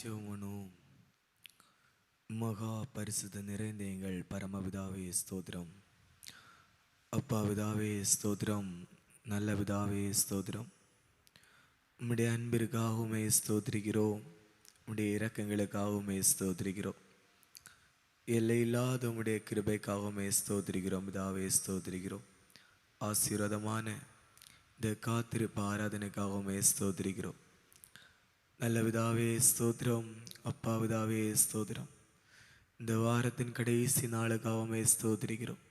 ஜெவனும் மகா பரிசுத நிறைந்த எங்கள் பரமபிதாவே ஸ்தோத்திரம். அப்பா பிதாவே ஸ்தோத்திரம். நல்ல பிதாவே ஸ்தோத்திரம். உம்முடைய அன்பிற்காகவுமே ஸ்தோத்திரிக்கிறோம். உம்முடைய இரக்கங்களுக்காகவுமே ஸ்தோத்திரிக்கிறோம். எல்லையில்லாத உம்முடைய கிருபைக்காகவுமே ஸ்தோத்திரிக்கிறோம். பிதாவே ஸ்தோத்திரிக்கிறோம். ஆசீர்வாதமான இந்த காத்திருப்பு ஆராதனைக்காகவுமே ஸ்தோத்திரிக்கிறோம். நல்ல விதாவே ஸ்தோத்திரம். அப்பா விதாவே ஸ்தோத்திரம். இந்த வாரத்தின் கடைசி நாளுக்காகவே ஸ்தோத்திரிக்கிறோம்.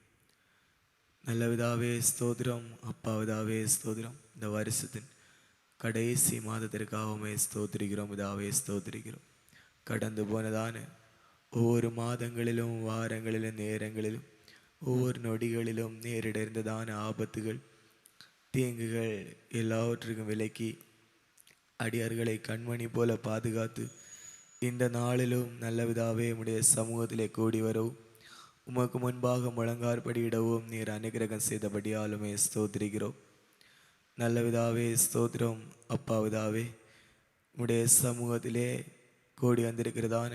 நல்ல விதாவே ஸ்தோத்திரம். அப்பா விதாவே ஸ்தோத்திரம். இந்த வருஷத்தின் கடைசி மாதத்திற்காகவே ஸ்தோத்திரிக்கிறோம். பிதாவே ஸ்தோத்திரிக்கிறோம். கடந்து போனதான ஒவ்வொரு மாதங்களிலும் வாரங்களிலும் நேரங்களிலும் ஒவ்வொரு நொடிகளிலும் நேரிடர்ந்ததான ஆபத்துகள் தீங்குகள் எல்லாவற்றுக்கும் விலக்கி அடியார்களை கண்மணி போல பாதுகாத்து இந்த நாளிலும் நல்ல விதாவே சமூகத்திலே கூடி வரவும். உமக்கு முன்பாக முழங்கார்படியிடவும் நீர் அனுகிரகம் செய்தபடியாலுமே ஸ்தோத்திரிக்கிறோம். நல்ல விதாவே ஸ்தோத்திரம். அப்பா விதாவே சமூகத்திலே கூடி வந்திருக்கிறதான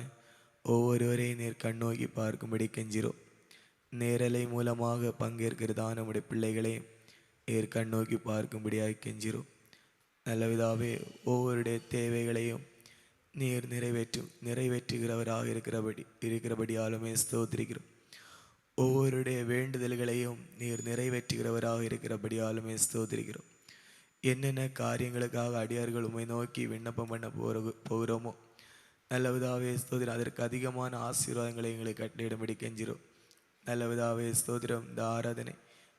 ஒவ்வொருவரையும் நீர் கண்ணோக்கி பார்க்கும்படி கெஞ்சிரும் நேரலை மூலமாக பங்கேற்கிறதான நம்முடைய பிள்ளைகளையும் நீர் கண்ணோக்கி பார்க்கும்படியாக கெஞ்சிரோம் நல்லவிதாவே ஒவ்வொருடைய தேவைகளையும் நீர் நிறைவேற்றும் நிறைவேற்றுகிறவராக இருக்கிறபடி இருக்கிறபடியாலுமே ஸ்தோத்திரிக்கிறோம். ஒவ்வொருடைய வேண்டுதல்களையும் நீர் நிறைவேற்றுகிறவராக இருக்கிறபடியாலுமே ஸ்தோத்திரிக்கிறோம். என்னென்ன காரியங்களுக்காக அடியார்கள் உண்மை நோக்கி விண்ணப்பம் பண்ண போற போகிறோமோ நல்லவிதாவே ஸ்தோத்திரம். அதற்கு அதிகமான ஆசீர்வாதங்களை எங்களுக்கு கட்டளையிடும்படி கெஞ்சிரும். நல்லவிதாவே ஸ்தோத்திரம். இந்த ஆராதனை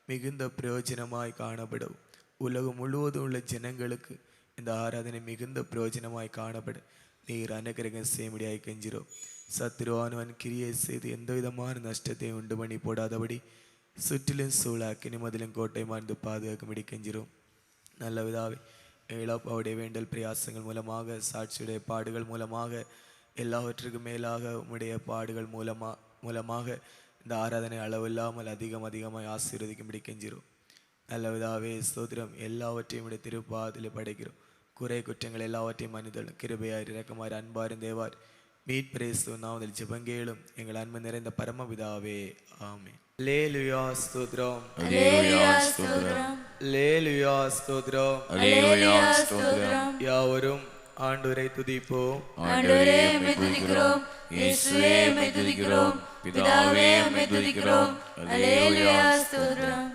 மிகுந்த பிரயோஜனமாய் காணப்படும். உலகம் முழுவதும் உள்ள ஜனங்களுக்கு இந்த ஆராதனை மிகுந்த பிரயோஜனமாய் காணப்படும். நீர் அனுகிரகம் செய்யும்படியாய் கெஞ்சிரும் சத்ருவானவன் கிரியை செய்து எந்த விதமான நஷ்டத்தை உண்டு பண்ணி போடாதபடி சுற்றிலும் சூழாக்கி நிமதிலும் கோட்டை மார்ந்து பாதுகாக்கும்படி கெஞ்சிரும் நல்ல விதாவே ஏழாப்பாவுடைய வேண்டல் பிரயாசங்கள் மூலமாக சாட்சியுடைய பாடுகள் மூலமாக எல்லாவற்றுக்கும் மேலாக உம்முடைய பாடுகள் மூலமாக மூலமாக இந்த ஆராதனை அளவில்லாமல் அதிகம் அதிகமாக ஆசீர்வதிக்கும்படி கெஞ்சிரும் நல்ல விதாவே ஸ்தோத்திரம். எல்லாவற்றையும் உடைய திருப்பாதில் படைக்கிறோம். குறை குற்றங்கள் எல்லாவற்றையும் மனிதன் கிருபையார் இரக்கமார் அன்பாரும் தேவார். மீட் பிரேசு நாவதில் ஜெபங்கேளும் எங்கள் அன்பு நிறைந்த பரமபிதாவே ஆமே லேலுயா ஸ்தோத்திரம். அல்லேலூயா ஸ்தோத்திரம். லேலுயா ஸ்தோத்திரம். அல்லேலூயா ஸ்தோத்திரம். யாவரும் ஆண்டவரை துதிப்போம். ஆண்டவரே உம்மை துதிக்கிறோம். இயேசுவே உம்மை துதிக்கிறோம். பிதாவே உம்மை துதிக்கிறோம். அல்லேலூயா ஸ்தோத்திரம்.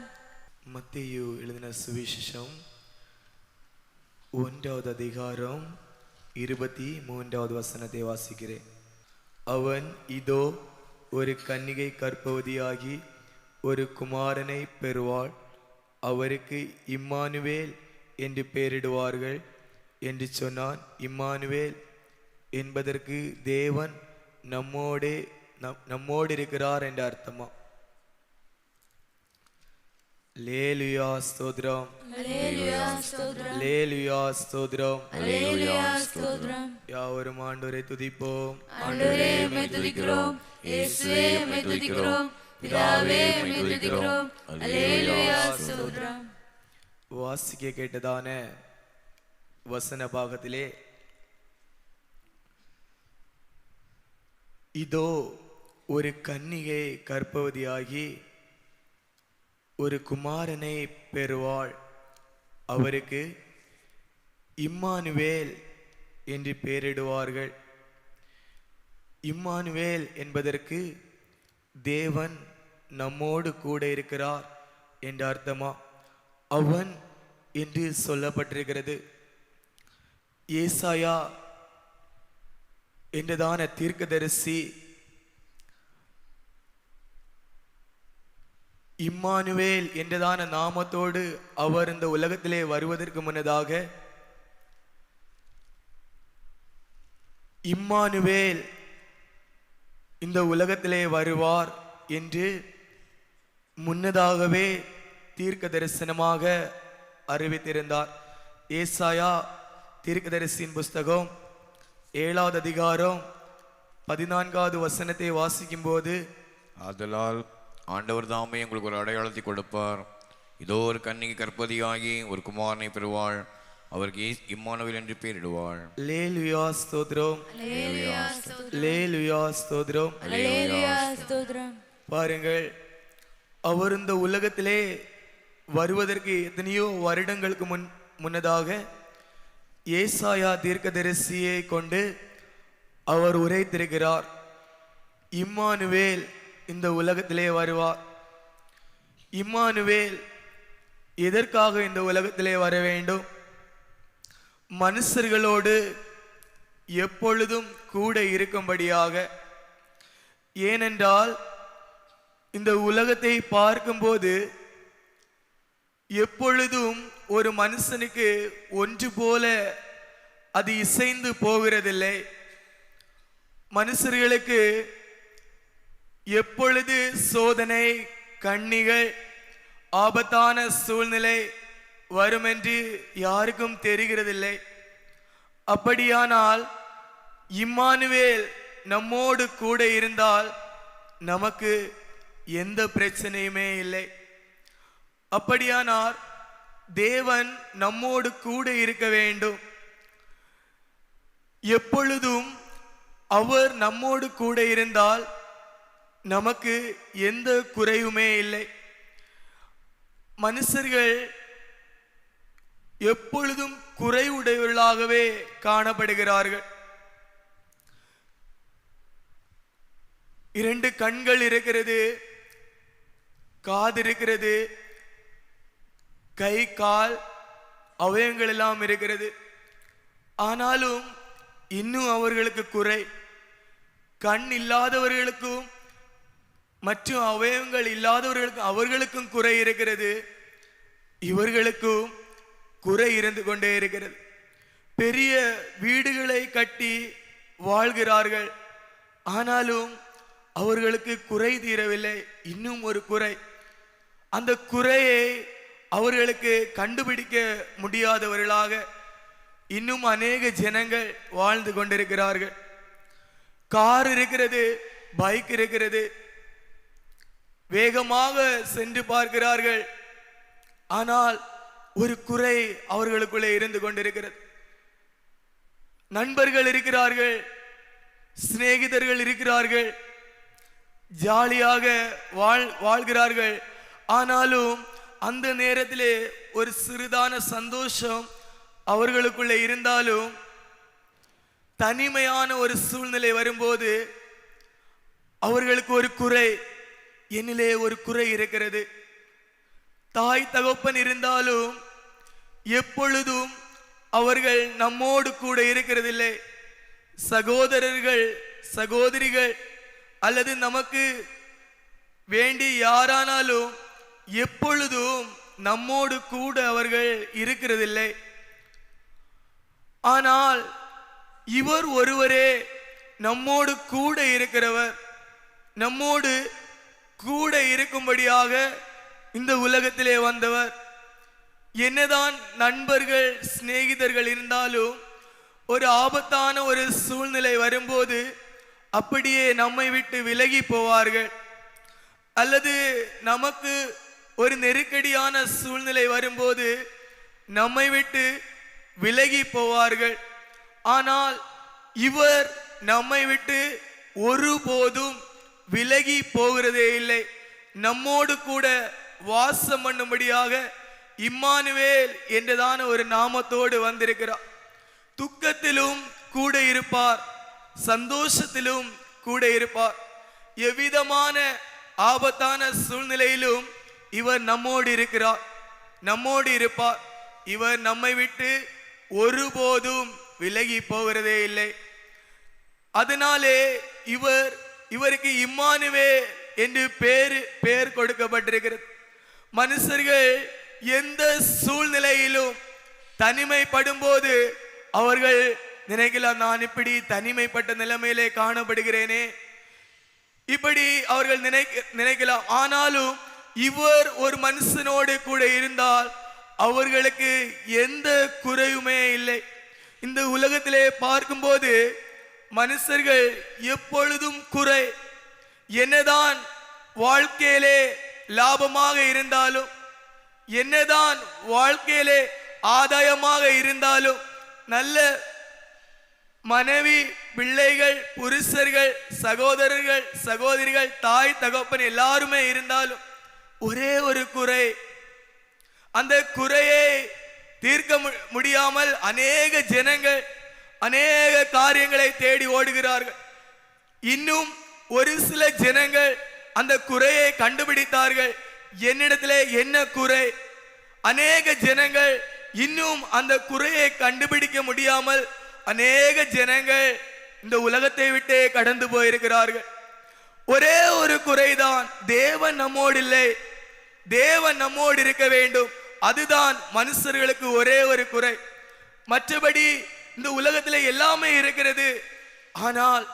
மத்தியு எழுதின சுவிசேஷம் ஒன்றாவது அதிகாரம் இருபத்தி மூன்றாவது வசனத்தை வாசிக்கிறேன் அவன் இதோ ஒரு கன்னிகை கற்பவதியாகி ஒரு குமாரனை பெறுவாள் அவருக்கு இம்மானுவேல் என்று பெயரிடுவார்கள் என்று சொன்னான் இம்மானுவேல் என்பதற்கு தேவன் நம்மோடே நம் நம்மோடு இருக்கிறார் என்ற அர்த்தமா லேலுயா ஸ்தோத்ரம் லேலுயா ஸ்தோத்ரம் அல்லேலூயா ஸ்தோத்திரம் யாவரும் ஆண்டவரை துதிப்போம் ஆண்டவரே உம்மை துதிக்கிறோம் இயேசுவே உம்மை துதிக்கிறோம் பிதாவே உம்மை துதிக்கிறோம் அல்லேலூயா ஸ்தோத்திரம் வாசிக்க கேட்டதான வசன பாகத்திலே இதோ ஒரு கன்னிகை கற்பவதியாகி ஒரு குமாரனை பெறுவாள். அவருக்கு இம்மானுவேல் என்று பெயரிடுவார்கள். இம்மானுவேல் என்பதற்கு தேவன் நம்மோடு கூட இருக்கிறார் என்ற அர்த்தமா? அவன் என்று சொல்லப்பட்டிருக்கிறது. ஏசாயா என்றதான தீர்க்கதரிசி இம்மானுவேல் என்றதான நாமத்தோடு அவர் இந்த உலகத்திலே வருவதற்கு முன்னதாக இம்மானுவேல் இந்த உலகத்திலே வருவார் என்று முன்னதாகவே தீர்க்க தரிசனமாக அறிவித்திருந்தார். ஏசாயா தீர்க்கதரிசியின் புஸ்தகம் ஏழாவது அதிகாரம் பதினான்காவது வசனத்தை வாசிக்கும்போது ஆதலால் ஆண்டவர் தாமே உங்களுக்கு ஒரு அடையாளத்தை கொடுப்பார். இதோ ஒரு கன்னிகை கற்பதியாகி ஒரு குமாரனை பெறுவாள். அவருக்கு இம்மானுவேல் என்று பெயரிடுவாள். லேலுயா ஸ்தோத்ரம் லேலுயா ஸ்தோத்ரம் பாருங்கள் அவர் இந்த உலகத்திலே வருவதற்கு எத்தனையோ வருடங்களுக்கு முன் முன்னதாக ஏசாயா தீர்க்கதரிசியை கொண்டு அவர் உரைத்திருக்கிறார். இம்மானுவேல் இந்த உலகத்திலே வருவார். இம்மானுவேல் எதற்காக இந்த உலகத்திலே வர வேண்டும்? மனுஷர்களோடு எப்பொழுதும் கூட இருக்கும்படியாக. ஏனென்றால் இந்த உலகத்தை பார்க்கும்போது எப்பொழுதும் ஒரு மனுஷனுக்கு ஒன்று போல அது இசைந்து போகிறதில்லை. மனுஷர்களுக்கு எப்பொழுது சோதனை கண்ணிகள் ஆபத்தான சூழ்நிலை வரும் என்று யாருக்கும் தெரிகிறதில்லை. அப்படியானால் இம்மானுவேல் நம்மோடு கூட இருந்தால் நமக்கு எந்த பிரச்சனையுமே இல்லை. அப்படியானால் தேவன் நம்மோடு கூட இருக்க வேண்டும். எப்பொழுதும் அவர் நம்மோடு கூட இருந்தால் நமக்கு எந்த குறையுமே இல்லை. மனுஷர்கள் எப்பொழுதும் குறைவுடையவர்களாகவே காணப்படுகிறார்கள். இரண்டு கண்கள் இருக்கிறது காது இருக்கிறது கை கால் அவயங்கள் எல்லாம் இருக்கிறது. ஆனாலும் இன்னும் அவர்களுக்கு குறை. கண் இல்லாதவர்களுக்கும் மற்றும் அவயவங்கள் இல்லாதவர்களுக்கும் அவர்களுக்கும் குறை இருக்கிறது. இவர்களுக்கும் குறை இருந்து கொண்டே இருக்கிறது. பெரிய வீடுகளை கட்டி வாழ்கிறார்கள். ஆனாலும் அவர்களுக்கு குறை தீரவில்லை. இன்னும் ஒரு குறை. அந்த குறையை அவர்களுக்கு கண்டுபிடிக்க முடியாதவர்களாக இன்னும் அநேக ஜனங்கள் வாழ்ந்து கொண்டிருக்கிறார்கள். கார் இருக்கிறது பைக் இருக்கிறது வேகமாக சென்று பார்க்கிறார்கள். ஆனால் ஒரு குறை அவர்களுக்குள்ளே இருந்து கொண்டிருக்கிறது. நண்பர்கள் இருக்கிறார்கள் சிநேகிதர்கள் இருக்கிறார்கள் ஜாலியாக வாழ் வாழ்கிறார்கள். ஆனாலும் அந்த நேரத்திலே ஒரு சிறிதான சந்தோஷம் அவர்களுக்குள்ளே இருந்தாலும் தனிமையான ஒரு சூழ்நிலை வரும்போது அவர்களுக்கு ஒரு குறை என்னிலே ஒரு குறை இருக்கிறது. தாய் தகப்பன் இருந்தாலும் எப்பொழுதும் அவர்கள் நம்மோடு கூட இருக்கிறதில்லை. சகோதரர்கள் சகோதரிகள் அல்லது நமக்கு வேண்டி யாரானாலும் எப்பொழுதும் நம்மோடு கூட அவர்கள் இருக்கிறதில்லை. ஆனால் இவர் ஒருவரே நம்மோடு கூட இருக்கிறவர். நம்மோடு கூட இருக்கும்படியாக இந்த உலகத்திலே வந்தவர். என்னதான் நண்பர்கள் சிநேகிதர்கள் இருந்தாலும் ஒரு ஆபத்தான ஒரு சூழ்நிலை வரும்போது அப்படியே நம்மை விட்டு விலகி போவார்கள். அல்லது நமக்கு ஒரு நெருக்கடியான சூழ்நிலை வரும்போது நம்மை விட்டு விலகி போவார்கள். ஆனால் இவர் நம்மை விட்டு ஒருபோதும் விலகி போகிறதே இல்லை. நம்மோடு கூட வாசம் பண்ணும்படியாக இம்மானுவேல் என்றதான ஒரு நாமத்தோடு வந்திருக்கிறார். துக்கத்திலும் கூட இருப்பார் சந்தோஷத்திலும் கூட இருப்பார். எவ்விதமான ஆபத்தான சூழ்நிலையிலும் இவர் நம்மோடு இருக்கிறார். நம்மோடு இருப்பார். இவர் நம்மை விட்டு ஒருபோதும் விலகி போகிறதே இல்லை. அதனாலே இவர் இவருக்கு இம்மானுவே என்று பேரு பெயர் கொடுக்கப்பட்டிருக்கிறது. மனுஷர்கள் எந்த சூழ்நிலையிலும் தனிமைப்படும் போது அவர்கள் நினைக்கலாம் நான் இப்படி தனிமைப்பட்ட நிலைமையிலே காணப்படுகிறேனே. இப்படி அவர்கள் நினைக்க நினைக்கலாம். ஆனாலும் இவர் ஒரு மனுஷனோடு கூட இருந்தால் அவர்களுக்கு எந்த குறையுமே இல்லை. இந்த உலகத்திலே பார்க்கும்போது மனுஷர்கள் எப்பொழுதும் குறை. என்னதான் வாழ்க்கையிலே லாபமாக இருந்தாலும் என்னதான் வாழ்க்கையிலே ஆதாயமாக இருந்தாலும் நல்ல மனைவி பிள்ளைகள் புருஷர்கள் சகோதரர்கள் சகோதரிகள் தாய் தகப்பன் எல்லாருமே இருந்தாலும் ஒரே ஒரு குறை. அந்த குறையை தீர்க்க மு- முடியாமல் அநேக ஜனங்கள் அநேக காரியங்களை தேடி ஓடுகிறார்கள். இன்னும் ஒரு சில ஜனங்கள் அந்த குறையை கண்டுபிடித்தார்கள். என்னிடத்திலே என்ன குறை? அநேக ஜனங்கள் இன்னும் அந்த குறையை கண்டுபிடிக்க முடியாமல் அநேக ஜனங்கள் இந்த உலகத்தை விட்டே கடந்து போயிருக்கிறார்கள். ஒரே ஒரு குறைதான் தேவன் நம்மோடு இல்லை தேவன் நம்மோடு இருக்க வேண்டும். அதுதான் மனுஷர்களுக்கு ஒரே ஒரு குறை. மற்றபடி இந்த உலகத்துல எல்லாமே இருக்கிறது. ஆனால்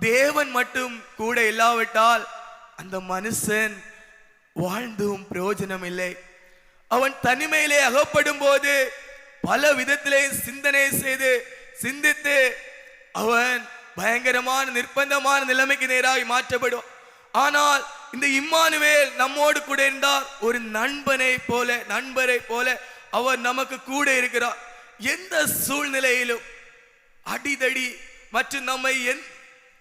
தேவன் மட்டும் கூட இல்லாவிட்டால் அந்த மனுஷன் வாழ்ந்தும் பிரயோஜனம் இல்லை. அவன் தனிமையிலே அகப்படும் போது பல விதத்திலே சிந்தனை செய்து சிந்தித்து அவன் பயங்கரமான நிர்பந்தமான நிலைமைக்கு நேராக மாற்றப்படும். ஆனால் இந்த இம்மானுவேல் நம்மோடு கூட இருந்தார் ஒரு நண்பனை போல நண்பரை போல அவர் நமக்கு கூட இருக்கிறார். எந்த சூழ்நிலையிலும் அடிதடி மற்றும் நம்மை என்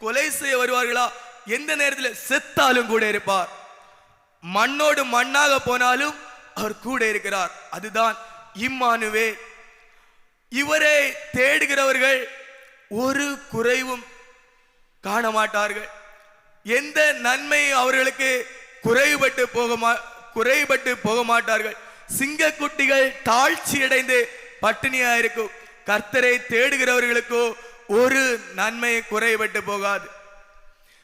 கொலை செய்ய வருவார்களா? எந்த நேரத்தில் செத்தாலும் கூட இருப்பார். மண்ணோடு மண்ணாக போனாலும் அவர் கூட இருக்கிறார். அதுதான் இம்மானுவே இவரை தேடுகிறவர்கள் ஒரு குறைவும் காண மாட்டார்கள் எந்த நன்மை அவர்களுக்கு குறைபட்டு போக மா குறைபட்டு போக மாட்டார்கள் சிங்கக்குட்டிகள் தாழ்ச்சி அடைந்து பட்டினியா இருக்கும் கர்த்தரை தேடுகிறவர்களுக்கோ ஒரு நன்மை குறைபட்டு போகாது.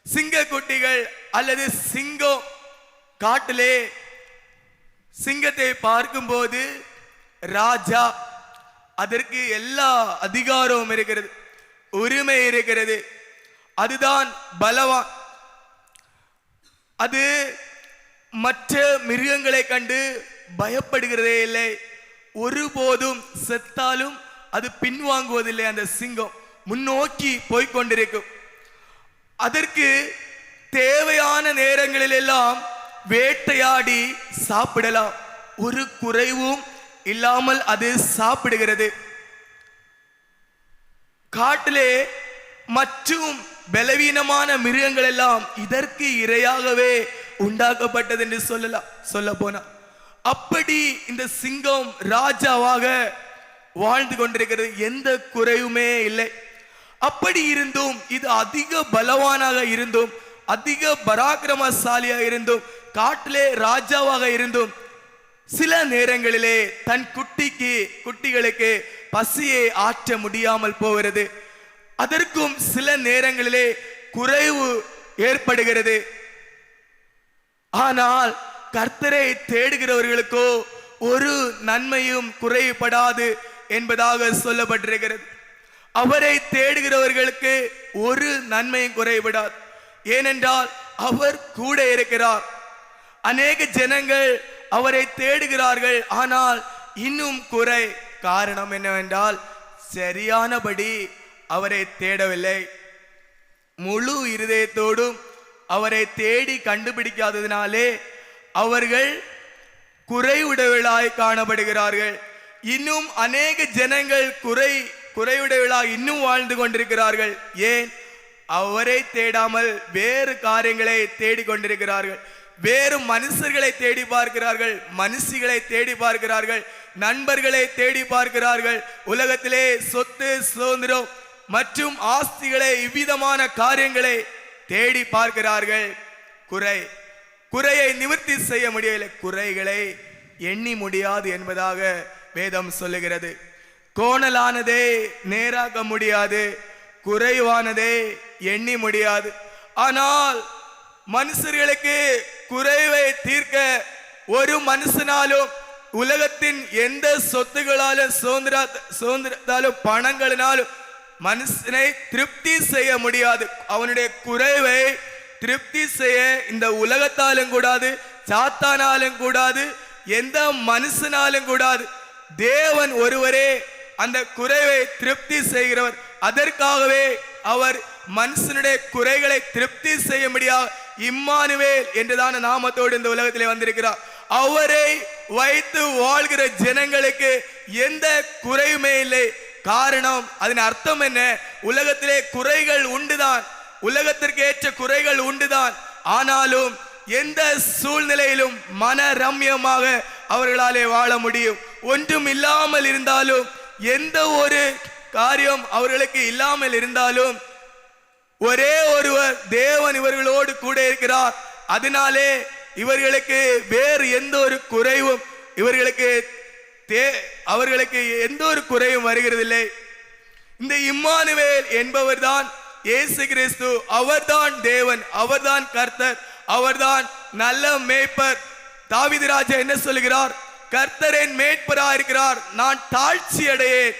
சிங்க குட்டிகள் அல்லது சிங்கம் காட்டிலே சிங்கத்தை பார்க்கும்போது ராஜா அதற்கு எல்லா அதிகாரமும் இருக்கிறது உரிமை இருக்கிறது. அதுதான் பலவான். அது மற்ற மிருகங்களை கண்டு பயப்படுகிறதே இல்லை. ஒருபோதும் செத்தாலும் அது பின்வாங்குவதில்லை அந்த சிங்கம். முன்னோக்கி போய்கொண்டிருக்கும் அதற்கு தேவையான நேரங்களில் எல்லாம் வேட்டையாடி சாப்பிடலாம். ஒரு குறைவும் இல்லாமல் அது சாப்பிடுகிறது. காட்டிலே மற்றும் பலவீனமான மிருகங்கள் எல்லாம் இதற்கு இரையாகவே உண்டாக்கப்பட்டது என்று சொல்லலாம் சொல்ல போனா. அப்படி இந்த சிங்கம் ராஜாவாக வாழ்ந்து கொண்டிருக்கிறது. எந்த குறைவுமே இல்லை. அப்படி இருந்தும் இது அதிக பலவானாக இருந்தும் அதிக பராக்கிரமசாலியாக இருந்தும் காட்டிலே ராஜாவாக இருந்தும் சில நேரங்களிலே தன் குட்டிக்கு குட்டிகளுக்கு பசியை ஆற்ற முடியாமல் போகிறது. அதற்கும் சில நேரங்களிலே குறைவு ஏற்படுகிறது. ஆனால் கர்த்தரை தேடுகிறவர்களுக்கோ ஒரு நன்மையும் குறைபடாது என்பதாக சொல்லப்பட்டிருக்கிறது. அவரை தேடுகிறவர்களுக்கு ஒரு நன்மையும் குறைபடாது. ஏனென்றால் அவர் கூட இருக்கிறார். அநேக ஜனங்கள் அவரை தேடுகிறார்கள் ஆனால் இன்னும் குறை காரணம் என்னவென்றால் சரியானபடி அவரை தேடவில்லை. முழு இருதயத்தோடும் அவரை தேடி கண்டுபிடிக்காததினாலே அவர்கள் குறைவுடையவர்களாய் காணப்படுகிறார்கள். இன்னும் அநேக ஜனங்கள் குறை குறைவுடையவர்களாக இன்னும் வாழ்ந்து கொண்டிருக்கிறார்கள். ஏன்? அவரை தேடாமல் வேறு காரியங்களை தேடிக்கொண்டிருக்கிறார்கள் வேறு மனுஷர்களை தேடி பார்க்கிறார்கள். மனுஷிகளை தேடி பார்க்கிறார்கள். நண்பர்களை தேடி பார்க்கிறார்கள். உலகத்திலே சொத்து சுதந்திரம் மற்றும் ஆஸ்திகளை இவ்விதமான காரியங்களை தேடி பார்க்கிறார்கள். குறை. குறையை நிவர்த்தி செய்ய முடியவில்லை. குறைகளை எண்ணி முடியாது என்பதாக வேதம் சொல்லுகிறது. கோணலானதே நேராக்க முடியாது. குறைவானதே எண்ணி முடியாது. ஆனால் மனுஷர்களுக்கு குறைவை தீர்க்க ஒரு மனுஷனாலும் உலகத்தின் எந்த சொத்துகளாலும் சுதந்திர சுதந்திரத்தாலும் பணங்களினாலும் மனுஷனை திருப்தி செய்ய முடியாது. அவனுடைய குறைவை திருப்தி செய்ய இந்த உலகத்தாலும் கூடாது சாத்தானாலும் கூடாது எந்த மனுஷனாலும் கூடாது. தேவன் ஒருவரே அந்த குறைவை திருப்தி செய்கிறவர். அதற்காகவே அவர் மனுஷனுடைய குறைகளை திருப்தி செய்ய முடியாது இம்மானுவேல் என்றுதான நாமத்தோடு இந்த உலகத்திலே வந்திருக்கிறார். அவரை வைத்து வாழ்கிற ஜனங்களுக்கு எந்த குறையுமே இல்லை. காரணம் அதன் அர்த்தம் என்ன? உலகத்திலே குறைகள் உண்டுதான். உலகத்திற்கு ஏற்ற குறைகள் உண்டுதான். ஆனாலும் எந்த சூழ்நிலையிலும் மன ரம்யமாக அவர்களாலே வாழ முடியும். ஒன்றும் இல்லாமல் இருந்தாலும் எந்த ஒரு காரியம் அவர்களுக்கு இல்லாமல் இருந்தாலும் ஒரே ஒருவர் தேவன் இவர்களோடு கூட இருக்கிறார். அதனாலே இவர்களுக்கு வேறு எந்த ஒரு குறைவும் இவர்களுக்கு தே அவர்களுக்கு எந்த ஒரு குறையும் வருகிறதில்லை. இந்த இம்மானுவேல் என்பவர்தான் இயேசு கிறிஸ்து அவர்தான் தேவன் அவர்தான் கர்த்தர் அவர்தான் நல்ல மேய்ப்பர். தாவீது ராஜா என்ன சொல்லுகிறார் கர்த்தர் என் மேய்ப்பரா இருக்கிறார் நான் தாழ்ச்சி அடையேன்.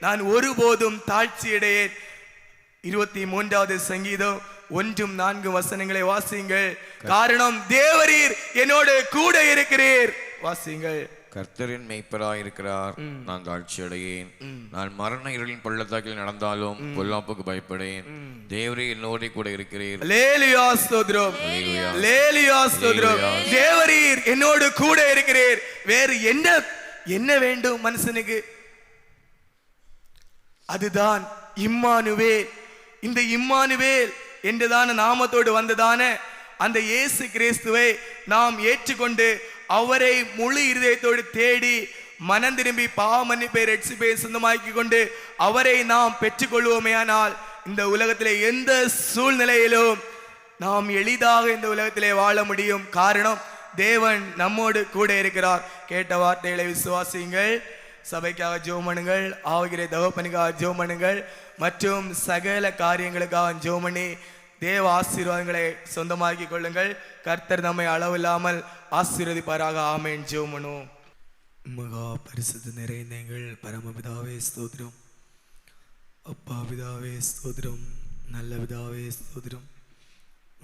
நான் ஒருபோதும் தாழ்ச்சி அடையேன். இருபத்தி மூன்றாவது சங்கீதம் ஒன்றும் நான்கு வசனங்களை வாசியுங்கள். காரணம் தேவரீர் என்னோடு கூட இருக்கிறீர். வாசியுங்கள். கர்த்தரின் மெய்ப்பராய் இருக்கிறார். நான் தாழ்ச்சி அடையேன் நான் மரண இருளின் பள்ளத்தாக்கில் நடந்தாலும் பொல்லாப்புக்கு பயப்படேன். தேவரே என்னோட கூட இருக்கிறீர். லேலியா ஸ்தோத்திரம். லேலியா. ஸ்தோத்திரம். தேவரீர் என்னோடு கூட இருக்கிறீர். வேறு என்ன என்ன வேண்டும் மனுஷனுக்கு? அதுதான் இம்மானுவேல். இந்த இம்மானுவேல் என்றுதான நாமத்தோடு வந்ததான அந்த இயேசு கிறிஸ்துவை நாம் ஏற்றுக்கொண்டு அவரை முழு இருதயத்தோடு தேடி மனம் திரும்பி பாவ மன்னிப்பை ரட்சிப்பை சொந்தமாக்கி கொண்டு அவரை நாம் பெற்றுக்கொள்வோமேயானால் இந்த உலகத்திலே எந்த சூழ்நிலையிலும் நாம் எளிதாக இந்த உலகத்திலே வாழ முடியும். காரணம் தேவன் நம்மோடு கூட இருக்கிறார். கேட்ட வார்த்தைகளை விசுவாசியுங்கள். சபைக்காக ஜோமனுங்கள். பண்ணுங்கள் ஆகிற தகப்பனுக்காக மற்றும் சகல காரியங்களுக்காக ஜோமனி. தேவ ஆசீர்வாதங்களை சொந்தமாக்கி கொள்ளுங்கள். கர்த்தர் நம்மை அளவில்லாமல் ஆசீர்வதிப்பாராக. ஆமேன். ஜெபம் மகா பரிசுத்த நிறைந்த எங்கள் பரமபிதாவே ஸ்தோத்திரம். அப்பா பிதாவே ஸ்தோத்திரம். நல்ல பிதாவே ஸ்தோத்திரம்.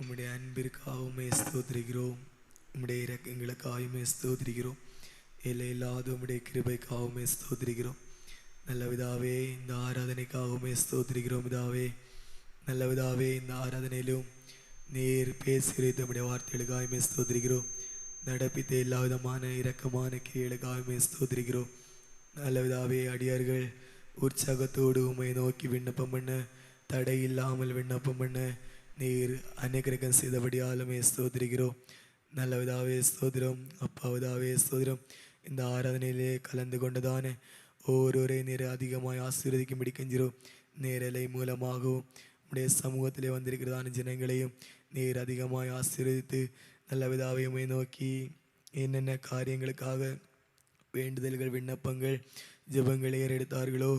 உம்முடைய அன்பிற்காகவுமே ஸ்தோத்திரிக்கிறோம். உம்முடைய இறக்கங்களுக்காகவுமே ஸ்தோத்திரிக்கிறோம். எல்லை இல்லாத உம்முடைய கிருபைக்காகவுமே ஸ்தோத்திரிக்கிறோம். நல்ல விதாவே இந்த ஆராதனைக்காகவுமே ஸ்தோத்திரிக்கிறோம் விதாவே நல்லவிதாவே இந்த ஆராதனையிலும் நீர் பேசுகிற தம்முடைய வார்த்தைகளுக்காகவுமே ஸ்தோத்திரிக்கிறோம். நடப்பித்த எல்லா விதமான இரக்கமான கீழுக்காகவுமே ஸ்தோத்திரிக்கிறோம். நல்லவிதாவே அடியார்கள் உற்சாகத்தோடு உம்மை நோக்கி விண்ணப்பம் பண்ண தடை இல்லாமல் விண்ணப்பம் பண்ண நீர் அநேகரகம் செய்தபடியாலுமே ஸ்தோத்திரிக்கிறோம். நல்லவிதாவே ஸ்தோதிரம் அப்பாவிதாவே ஸ்தோதிரம் இந்த ஆராதனையிலே கலந்து கொண்டதான ஓரோரே நேர அதிகமாய் ஆசீர்வதிக்கும்படி கெஞ்சிரும் நேரலை மூலமாகவும் உடைய சமூகத்திலே வந்திருக்கிறதான ஜனங்களையும் நீர் அதிகமாய் ஆசீர்வதித்து நல்ல விதாவையுமே நோக்கி என்னென்ன காரியங்களுக்காக வேண்டுதல்கள் விண்ணப்பங்கள் ஜபங்களை ஏறெடுத்தார்களோ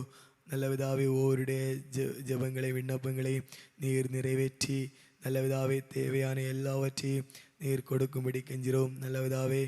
நல்ல விதாவை ஒவ்வொருடைய ஜ ஜபங்களை விண்ணப்பங்களை நீர் நிறைவேற்றி நல்ல விதாவை தேவையான எல்லாவற்றையும் நீர் கொடுக்கும்படி கெஞ்சிரோம் நல்ல நல்லவிதாவே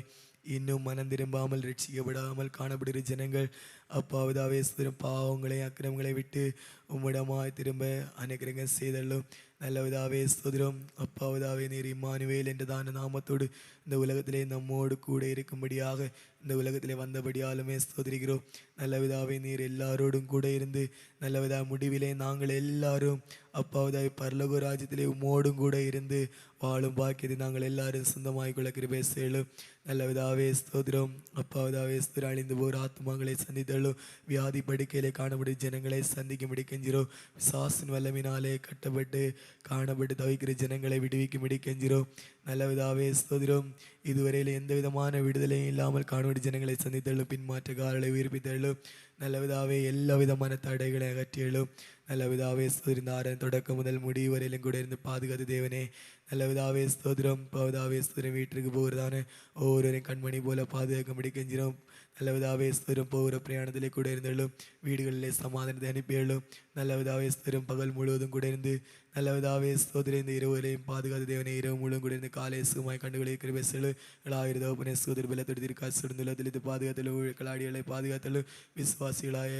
இன்னும் மனம் திரும்பாமல் ரட்சிக்கப்படாமல் காணப்படுகிற ஜனங்கள் அப்பாவிதாவே சுதரம் பாவங்களை அக்கிரமங்களை விட்டு உம்மிடமாய் திரும்ப அனுக்கிரகம் செய்தள்ளும் நல்லவிதாவே ஸ்தோதிரம் அப்பாவிதாவே நீர் இம்மானுவேல் என்றதான நாமத்தோடு இந்த உலகத்திலே நம்மோடு கூட இருக்கும்படியாக இந்த உலகத்திலே வந்தபடியாலுமே ஸ்தோதிரிக்கிறோம் நல்லவிதாவே நீர் எல்லாரோடும் கூட இருந்து நல்லவிதா முடிவிலே நாங்கள் எல்லாரும் அப்பாவிதாவே பரலோக ராஜ்யத்திலே உம்மோடும் கூட இருந்து வாழும் பாக்கியத்தை நாங்கள் எல்லாரும் சொந்தமாய் கொள்ள கிருபை செய்யலும். நல்லவிதாவே ஸ்தோத்திரம். அப்பாவிதாவே ஸ்திர அழிந்து போர் ஆத்மாங்களை சந்தித்தள்ளும் வியாதி படுக்கையிலே காணப்படும் ஜனங்களை சந்திக்கும்படி கெஞ்சிரோ சாசின் வல்லமினாலே கட்டப்பட்டு காணப்பட்டு தவிக்கிற ஜனங்களை விடுவிக்கும்படி கெஞ்சிரோம் நல்லவிதாவே ஸ்தோதிரம் இதுவரையில் எந்த விதமான விடுதலையும் இல்லாமல் காணப்படும் ஜனங்களை சந்தித்தள்ளும் பின்மாற்றக்காரர்களை உயிர்ப்பித்தள்ளும் நல்லவிதாவே எல்லா விதமான தடைகளை அகற்றியலும். நல்லவிதாவே ஸ்தோதிரம் ஆரன் தொடக்கம் முதல் முடிவு வரையிலும் கூட இருந்து பாதுகாத்து தேவனே நல்லவிதாவே ஸ்தோதிரம் பவதாவே ஸ்தோதிரம் வீட்டிற்கு போகிறதான ஒவ்வொருவரையும் கண்மணி போல பாதுகாக்கும்படி கெஞ்சிரோம் நல்லவிதாவே ஸ்தோதிரம் போகிற பிரயாணத்திலே கூட இருந்தாலும் வீடுகளிலே சமாதானத்தை அனுப்பியள்ளும் நல்லவிதாவே ஸ்தோதிரம் பகல் முழுவதும் கூட இருந்து நல்லவிதாவே ஸ்தோதிரம் இந்த இரவுகளையும் பாதுகாத்து தேவனே இரவு முழுவதும் கூட இருந்து காலை சுமாய் கண்டுகளை கிருபை செல்லு இளாயிரதோப்பனை ஸ்தோதிர பலத்தோடு திருக்கா சுடுந்துள்ளத்தில் பாதுகாத்தலும் கலாடிகளை பாதுகாத்தலும் விசுவாசிகளாய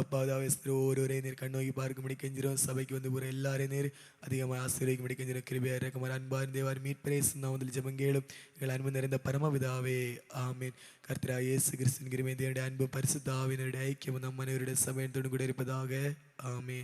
அப்பாதாவே ஒருவரே நீர் கண்ணோக்கி பார்க்கும்படி கெஞ்சிரும். சபைக்கு வந்து போகிற எல்லாரையும் நேர் அதிகமாக ஆசீர்வதிக்கும்படி கெஞ்சிரும். கிருபியா இறக்குமார் அன்பார் தேவார் மீட்பரேசு நாமத்தில் ஜெபங்கேளும் எங்கள் அன்பு நிறைந்த பரமவிதாவே ஆமீன். கர்த்தரா இயேசு கிறிஸ்தின் கிருமே தேவனுடைய அன்பு பரிசுத்தாவினருடைய ஐக்கியம் நம் மனைவருடைய சமயத்தோடு கூட இருப்பதாக ஆமீன்.